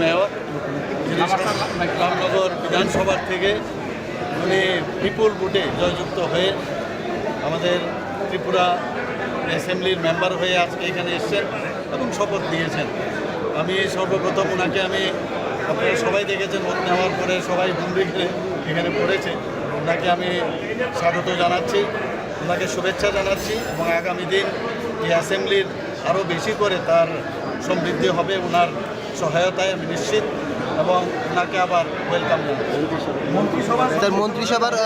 Mayor Ramnagar বিধানসভার থেকে উনি বিপুল ভোটে জয়যুক্ত হয়ে আমাদের ত্রিপুরা অ্যাসেম্বলির মেম্বার হয়ে আজকে এখানে এসছেন এবং শপথ দিয়েছেন আমি সর্বপ্রথম ওনাকে আমি আপনারা সবাই দেখেছেন, ভোট নেওয়ার পরে সবাই হুন্দি এখানে পড়েছে। ওনাকে আমি স্বাগত জানাচ্ছি ওনাকে শুভেচ্ছা জানাচ্ছি এবং আগামী দিন এই অ্যাসেম্বলির আরও বেশি করে তার সমৃদ্ধি হবে, ওনার সহায়তায় আমি নিশ্চিত এবং ওনাকে আবার ওয়েলকাম জানাচ্ছি। তার মন্ত্রিসভার